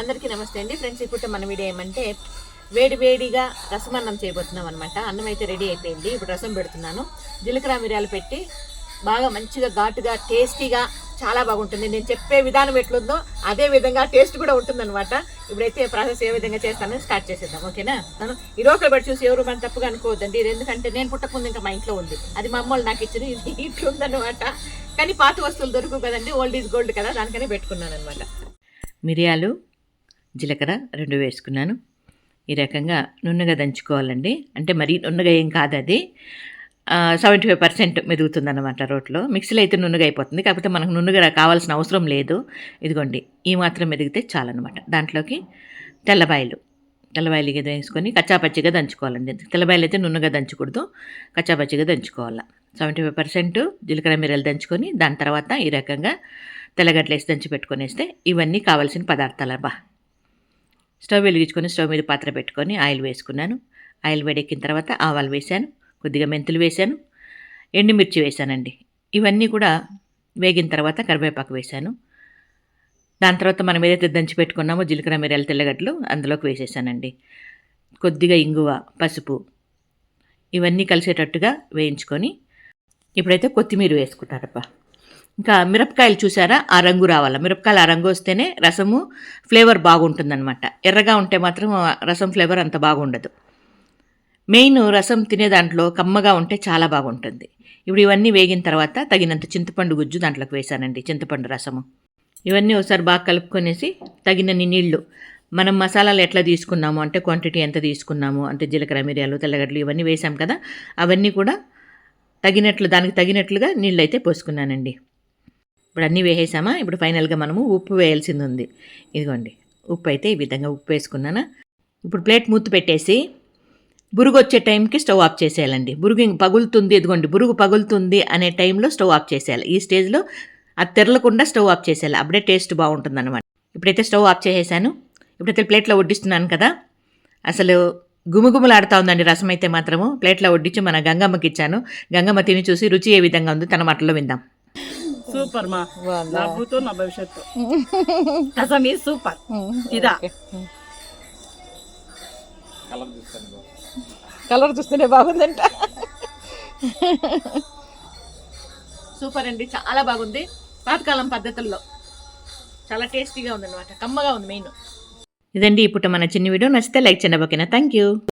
అందరికీ నమస్తే అండి. ఫ్రెండ్స్ ఇప్పుడు మన వీడియో ఏమంటే వేడి వేడిగా రసం అన్నం చేయబోతున్నాం అనమాట అన్నం అయితే రెడీ అయిపోయింది. ఇప్పుడు రసం పెడుతున్నాను. జీలకర్ర మిరియాలు పెట్టి బాగా మంచిగా ఘాటుగా టేస్టీగా చాలా బాగుంటుంది. నేను చెప్పే విధానం ఎట్లుందో అదే విధంగా టేస్ట్ కూడా ఉంటుందన్నమాట. ఇప్పుడైతే ప్రాసెస్ ఏ విధంగా చేస్తానో స్టార్ట్ చేసేద్దాం. ఓకేనా? నేను ఈ రోకలు చూసి ఎవరు మనం తప్పుగా అనుకోవద్దండి. ఇది ఎందుకంటే నేను పుట్టకముందు ఇంకా మా ఇంట్లో ఉంది. అది మా అమ్మ వాళ్ళు నాకు ఇచ్చింది. ఇది ఇంట్లో ఉందన్నమాట కానీ పాత వస్తువులు దొరుకు కదండి. ఓల్డ్ ఈజ్ గోల్డ్ కదా. దానికనే పెట్టుకున్నాను అనమాట మిరియాలు జీలకర్ర రెండు వేసుకున్నాను. ఈ రకంగా నున్నగా దంచుకోవాలండి. అంటే మరీ నున్నగా ఏం కాదు అది. సెవెంటీ ఫైవ్ పర్సెంట్ మెదుగుతుంది అనమాట రోట్లో. మిక్సీలో అయితే నున్నగా అయిపోతుంది. కాకపోతే మనకు నున్నగా కావాల్సిన అవసరం లేదు. ఇదిగోండి ఈ మాత్రం మెదిగితే చాలన్నమాట. దాంట్లోకి తెల్లబాయలు తెల్లబాయలు ఇది వేసుకొని కచ్చాపచ్చిగా దంచుకోవాలండి. తెల్లబాయలు అయితే నున్నగా దంచకూడదు. కచ్చాపచ్చిగా దంచుకోవాలి. సెవెంటీ ఫైవ్ పర్సెంట్ జీలకర్ర మిరలు దంచుకొని దాని తర్వాత ఈ రకంగా తెల్లగడ్డలు వేసి దంచి పెట్టుకొనేస్తే ఇవన్నీ కావాల్సిన పదార్థాలు బా స్టవ్ వెలిగించుకొని స్టవ్ మీద పాత్ర పెట్టుకొని ఆయిల్ వేసుకున్నాను. ఆయిల్ వేడెక్కిన తర్వాత ఆవాలు వేశాను. కొద్దిగా మెంతులు వేశాను. ఎండుమిర్చి వేశానండి. ఇవన్నీ కూడా వేగిన తర్వాత కరివేపాకు వేశాను. దాని తర్వాత మనం ఏదైతే దంచి పెట్టుకున్నామో జీలకర్ర మిరియాల తెల్లగడ్డలు అందులోకి వేసేసానండి. కొద్దిగా ఇంగువ పసుపు ఇవన్నీ కలిసేటట్టుగా వేయించుకొని ఇప్పుడైతే కొత్తిమీర వేసుకుంటారప్ప ఇంకా మిరపకాయలు చూసారా? ఆ రంగు రావాలా. మిరపకాయలు ఆ రంగు వస్తేనే రసము ఫ్లేవర్ బాగుంటుందన్నమాట. ఎర్రగా ఉంటే మాత్రం ఆ రసం ఫ్లేవర్ అంత బాగుండదు. మెయిన్ రసం తినే దాంట్లో కమ్మగా ఉంటే చాలా బాగుంటుంది. ఇప్పుడు ఇవన్నీ వేగిన తర్వాత తగినంత చింతపండు గుజ్జు దాంట్లోకి వేసానండి చింతపండు రసము. ఇవన్నీ ఒకసారి బాగా కలుపుకొనేసి తగినన్ని నీళ్ళు మనం మసాలాలు ఎట్లా తీసుకున్నాము అంటే క్వాంటిటీ ఎంత తీసుకున్నాము అంటే జీలకర్ర మిరియాలు తెల్లగడ్డలు ఇవన్నీ వేసాం కదా అవన్నీ కూడా తగినట్లు దానికి తగినట్లుగా నీళ్ళు అయితే పోసుకున్నానండి. ఇప్పుడు అన్నీ వేసేసామా? ఇప్పుడు ఫైనల్గా మనము ఉప్పు వేయాల్సింది ఉంది ఇదిగోండి. ఉప్పు అయితే ఈ విధంగా ఉప్పు వేసుకున్నానా? ఇప్పుడు ప్లేట్ మూత పెట్టేసి బురుగు వచ్చే టైంకి స్టవ్ ఆఫ్ చేసేయాలండి. బురుగు ఇంక పగులుతుంది ఇదిగోండి. బురుగు పగులుతుంది అనే టైంలో స్టవ్ ఆఫ్ చేసేయాలి. ఈ స్టేజ్లో అది తెరలకుండా స్టవ్ ఆఫ్ చేసేయాలి. అప్పుడే టేస్ట్ బాగుంటుంది అనమాట ఇప్పుడైతే స్టవ్ ఆఫ్ చేసేసాను. ఇప్పుడైతే ప్లేట్లో వడ్డిస్తున్నాను కదా. అసలు గుమగుమలాడుతూ ఉందండి రసం అయితే మాత్రము. ప్లేట్లో వడ్డించి మన గంగమ్మకి ఇచ్చాను. గంగమ్మ తిని చూసి రుచి ఏ విధంగా ఉంది తన మాటలో విందాం. సూపర్ మా నా భూతో నా భవిష్యత్తు రసం ఈ సూపర్ ఇదా కలర్ చూస్తేనే బాగుందంట. సూపర్ అండి. చాలా బాగుంది. పాతకాలం పద్ధతుల్లో. చాలా టేస్టీగా ఉందన్నమాట. కమ్మగా ఉంది మెయిన్. ఇదండి ఇప్పుడు మన చిన్న వీడియో. నచ్చితే లైక్ చేయండి ఓకేనా థ్యాంక్ యూ